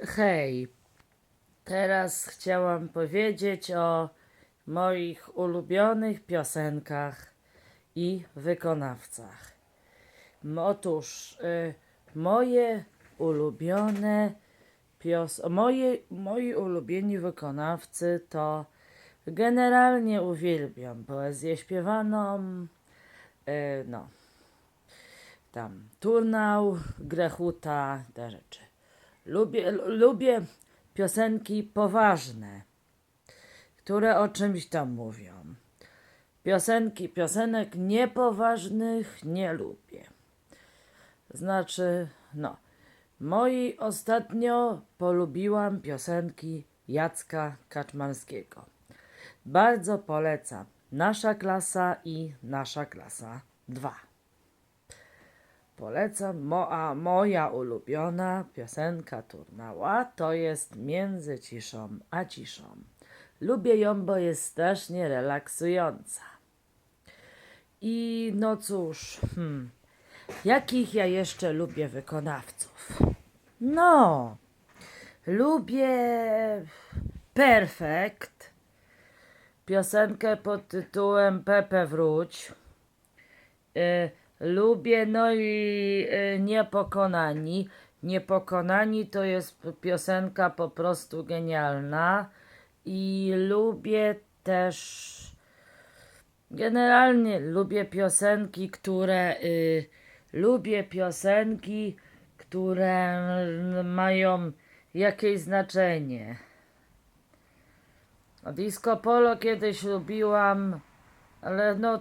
Hej, teraz chciałam powiedzieć o moich ulubionych piosenkach i wykonawcach. Otóż y, moje ulubione pios moje, moi ulubieni wykonawcy to generalnie uwielbiam poezję śpiewaną, y, no, tam turnał, grechuta, te rzeczy. Lubię, lu- lubię piosenki poważne, które o czymś tam mówią. Piosenki, piosenek niepoważnych nie lubię. Znaczy, no, moi ostatnio polubiłam piosenki Jacka Kaczmarskiego. Bardzo polecam. Nasza klasa i nasza klasa 2. Polecam, mo, a moja ulubiona piosenka turnała to jest Między ciszą a ciszą. Lubię ją, bo jest strasznie relaksująca. I no cóż, hmm, jakich ja jeszcze lubię wykonawców? No, lubię Perfekt, piosenkę pod tytułem Pepe wróć. Y, lubię, no i y, Niepokonani. Niepokonani to jest piosenka po prostu genialna. I lubię też. Generalnie lubię piosenki, które. Y, lubię piosenki, które mm, mają jakieś znaczenie. Disco polo kiedyś lubiłam, ale no.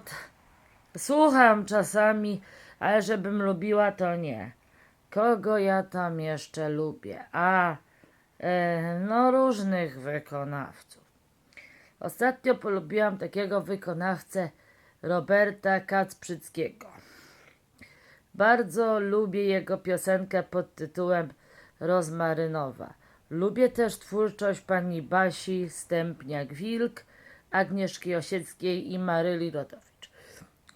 Słucham czasami, ale żebym lubiła, to nie. Kogo ja tam jeszcze lubię? A, e, no różnych wykonawców. Ostatnio polubiłam takiego wykonawcę Roberta Kacprzyckiego. Bardzo lubię jego piosenkę pod tytułem Rozmarynowa. Lubię też twórczość pani Basi Stępniak-Wilk, Agnieszki Osieckiej i Maryli Rodowicz.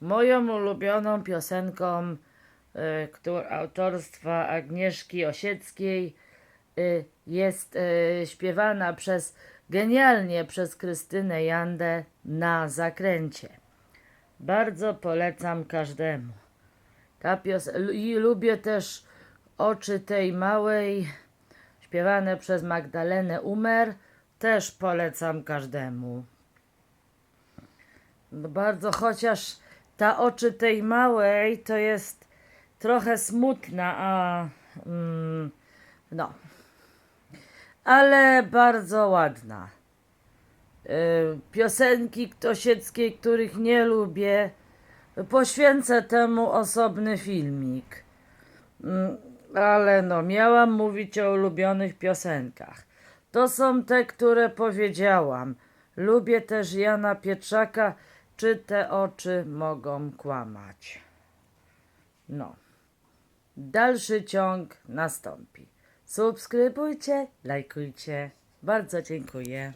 Moją ulubioną piosenką y, autorstwa Agnieszki Osieckiej y, jest y, śpiewana przez genialnie przez Krystynę Jandę na zakręcie. Bardzo polecam każdemu. Ta I lubię też oczy tej małej, śpiewane przez Magdalenę Umer. Też polecam każdemu. No Bardzo, chociaż ta oczy tej małej to jest trochę smutna, a mm, no, ale bardzo ładna. Y, Piosenki Ktosieckiej, których nie lubię, poświęcę temu osobny filmik. Mm, Ale no, miałam mówić o ulubionych piosenkach. To są te, które powiedziałam. Lubię też Jana Pietrzaka, czy te oczy mogą kłamać. No. Dalszy ciąg nastąpi. Subskrybujcie, lajkujcie. Bardzo dziękuję.